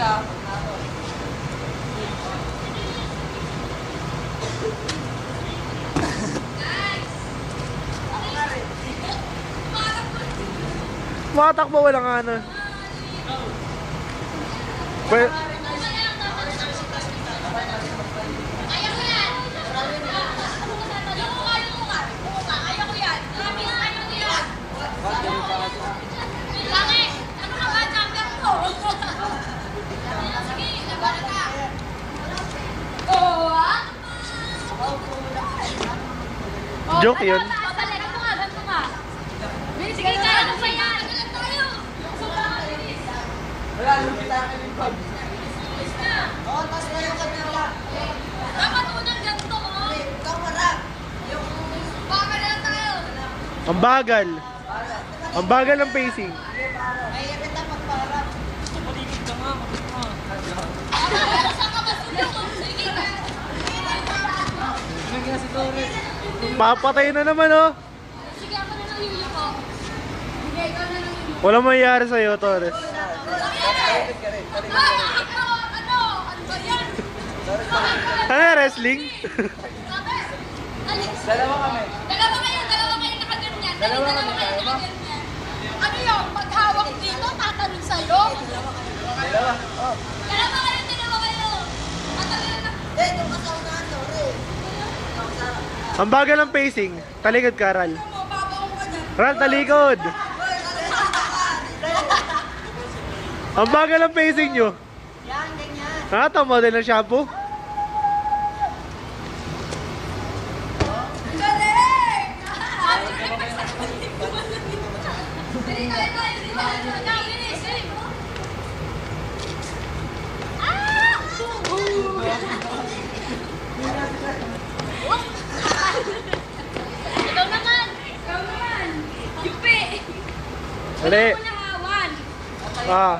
ka. Matakbo walang ano. Well, Ayaw ko yan! Yung mukha, yung mukha. Yung mukha, ayaw ko yan. Sabi na ayaw ko yan. Langit! Ano ka ba? Champion ko! Sige, labanan ka. Oo, ah? Oh, Joke yun. Ka, ka. Sige, kaya ano ba yan? Wala, lumit tayo ng pag. Oo, tapos na yung kanila. Dapat unang ganito, oh. Ikaw harap. Yung lang tayo. ang bagal. Ang bagal ng pacing. May ipit na pagparap. Saan ka ba sulok? Sige ka. Papatay na naman oh. Sige, ako na lang yuyuko. Sige, ikaw na lang yuyuko. Walang mangyayari sa'yo, Torres. Ano? Ano? Ano ba yan? Ano yan, wrestling? Dalawa kami. Dalawa kayo, dalawa kayo nakaganyan. Dalawa kami, kayo kaya ba? Ano yun? Maghawak dito, tatanong sa'yo? Dalawa. Dalawa kayo, dalawa kayo. Tatanong na. Eh, yung. Ang bagal ng pacing. Talikod ka, Ral. Ral, talikod! Ang bagal ng pacing nyo. Yan, ganyan. Ha? Ito, model ng shampoo? Galing! Dali tayo tayo, di ba? Ano na, bilis, eh. Ah! Ikaw naman! Ikaw naman! Yupi! Dali. Ah.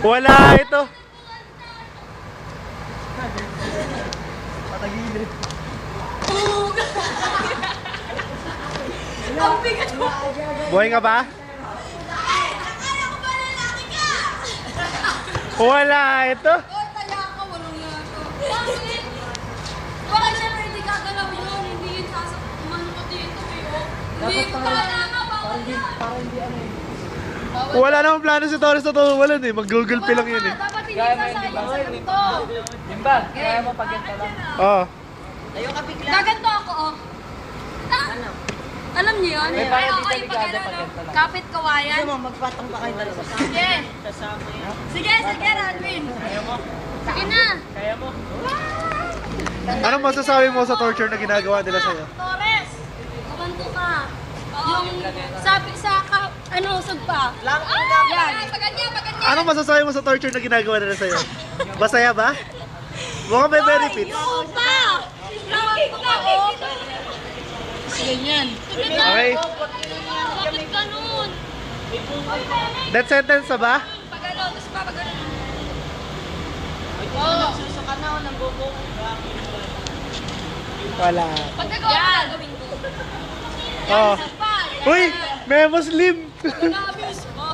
Wala ito. Patagilid. Ang bigat mo! Buhay ka ba? Ko? Wala ito. Bakit? Syempre hindi gagalaw yun. Hindi yun sasak... Umano ka dito, eh. Hindi, kala ka, bawal yan. Parang hindi ano eh. Bawal Wala namang plano si Torres na tumawalan eh. Mag-google pay lang yun eh. Dapat hindi sasayang sa to. Limba, kaya mo pag lang. Oo. Ayaw ka bigla. Gaganto ako, oh. Ah, Ano? alam niyo yun? May Ay, parang okay, delikado pag ano, lang. kapit kawayan. Gusto mo, magpatong pa kayo dalawa. Sige. Kasama yan. Sige, sige, Radwin. Kaya mo? Sige na. Kaya mo? Anong masasabi mo sa torture na ginagawa nila sa'yo? Torres, mabanto ka. Yung sabi sa ka, ano, usog pa. Lang, Ah, yan. Paganyan, paganyan. Anong masasabi mo sa torture na ginagawa nila sa'yo? Masaya ba? Mukhang may benefits. Yung pa. Lawak pa, oh. Ganyan. Okay. Bakit ganun? Death sentence na ba? Pag ano, gusto pa, pag ano. Oh, Susuka na ako ng bubong. Wala. pag nagawa ko, gagawin ko. Oh. Yan. Uy! May Muslim! Mo.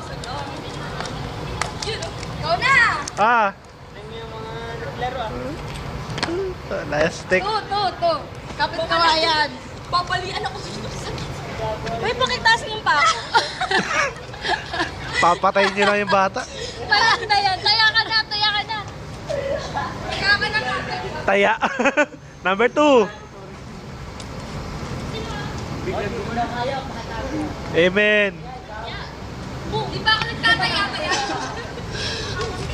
Ikaw na. ah. Tingnan yung mga naglaro ah. Last stick. To, to, to. Kapit kawayan. Papalian ako sa Uy, pakitaas mo pa. Papatayin niyo lang yung bata. Taya, taya, taya ka na, taya ka na. Taya ka na. Taya. Number two. Amen. Oh, di ba ako nagtataya-taya?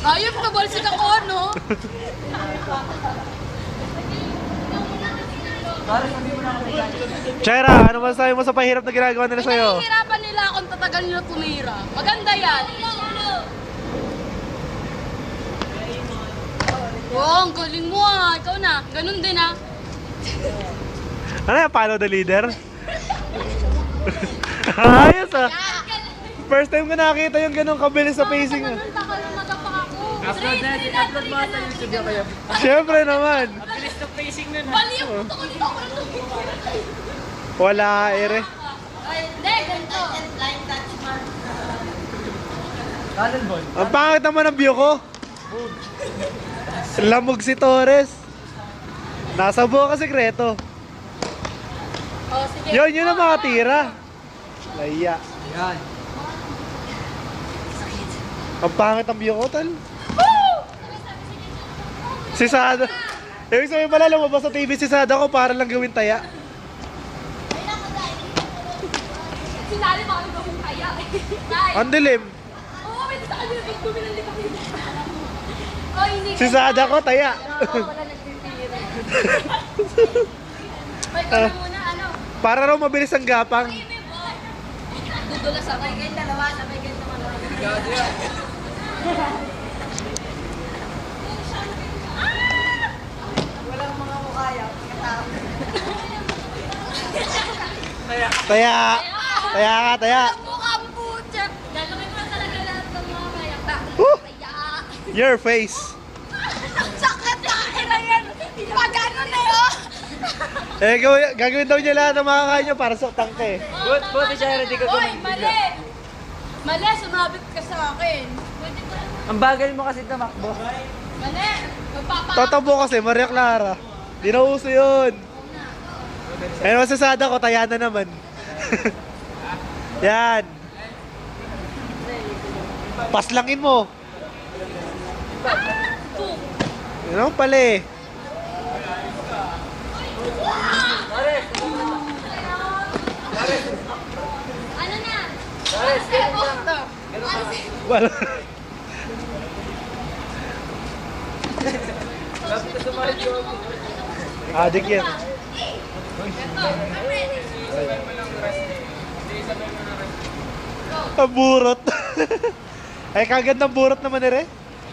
Ayop na balsik ako, no? Chaira, ano masasabi mo sa pahirap na ginagawa nila sa'yo? Pinahihirapan nila akong tatagal nila tumira. Maganda yan. Wow, ang galing mo ah. Ikaw na. Ganun din ah. Ano yan? Follow the leader? Ayos ah. First time ko nakita yung ganong kabilis sa pacing ah. Ganun, takal na magapak ako. Upload na, upload mo sa YouTube yung kayo. Siyempre naman. Bilis ng pacing nun ha. Bali ang puto ko dito ako na Wala ere. Ay, hindi, ganito. Blind touch man. Cannonball. Ang pangit naman ang view ko. Lamog si Torres. Nasa buo ka sekreto. Oh, sige. Yun, yun ang mga tira. Laya. Yan. Ang pangit ang view ko, tal. Si Sada. Ibig sabihin pala lumabas sa TV si Sada ko para lang gawin taya. Sinali pa kami gawin kaya. Ang dilim. Oo, may sa kanya yung bumili pa kayo. Oh, hindi Si Sada ko taya. wala. May Ah. ka muna, ano? para raw mabilis ang gapang. Dudulas sabay kayo dalawa, sabay kayo naman. Taya. Taya ka, taya. Mukha mo po, Chuck. Gagawin mo na talaga lahat ng mga! Kaya. Your face. Sakit na ina yan. Pagano na yun. Eh, gawin, gagawin daw niya lahat ng makakain niya para sa tangke. But, buti siya ready ka Hoy, mali. Mali, sumabit ka sa akin. Pwede ba? Ang bagal mo kasi tumakbo. Mali. Magpapa... Totoo kasi, Maria Clara. Di na uso yun. Eh, masasada ko, taya na naman. Yan. Paslangin mo. Yun naman pala eh. Ano na? Ano sa'yo? Ano sa'yo? Wala. Adik yan. Ang burot. Ay, kagad ng burot naman eh.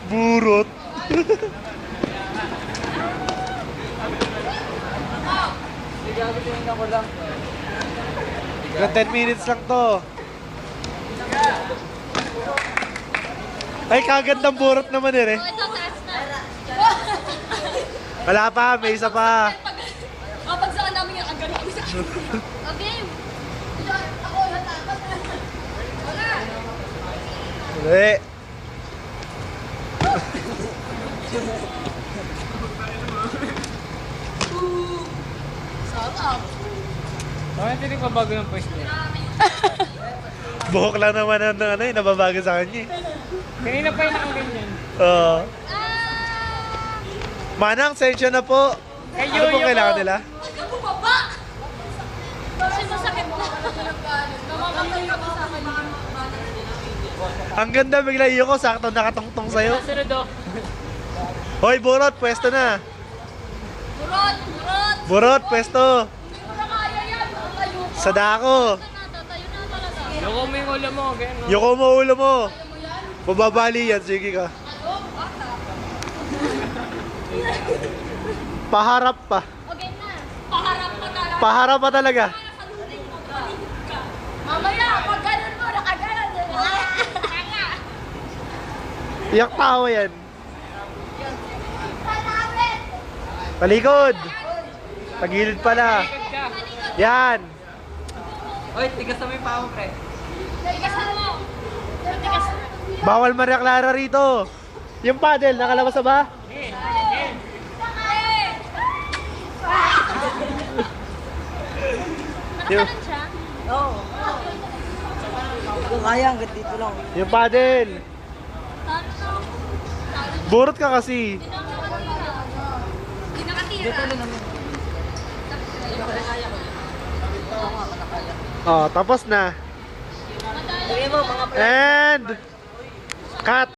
Burot. Hanggang 10 minutes lang to. Ay, kagad ng burot naman eh. Oh, ito, taas na. Wala pa, may isa pa. Kapag saan namin yung sa Okay. Ako, hatakas na. Wala. Hindi. Sarap. Bakit hindi pa bago ng pwesto? Buhok lang naman ang ano, eh, nababago sa kanya eh. Kanina pa yung nakaganyan. Oo. Ah! Manang, sensya na po. Kay Ano po kailangan ko. nila? Huwag ka bumaba! Kasi masakit na. Namamatay ka pa sa akin. Ang ganda, bigla iyo ko, sakto nakatungtong sa'yo. Sunod oh. Hoy, burot, pwesto na. Burot! Burot! Burot, pwesto. Hindi mo na kaya yan. Sa dako. Loko mo yung ulo mo, ganyan. no? Yuko mo ulo mo. Kaya mo yan? Bababali yan, sige ka. Paharap pa. Okay na. Paharap mo talaga. Paharap pa talaga. Mamaya, pag ganun mo, nakaganon. Kaya. Iyak tawa yan. Palikod. Pagilid pala. Yan. Oy, tigas na mo yung paa mo, pre. Tigasan mo. Tigasan mo. Bawal Maria Clara rito. Yung paddle, nakalabas na ba? Yung, siya? Oo. Kung kaya, hanggang dito lang. yung paddle. Burot ka kasi. Hindi na nakatira. Oh, tapos na. Tingin mo, mga And cut.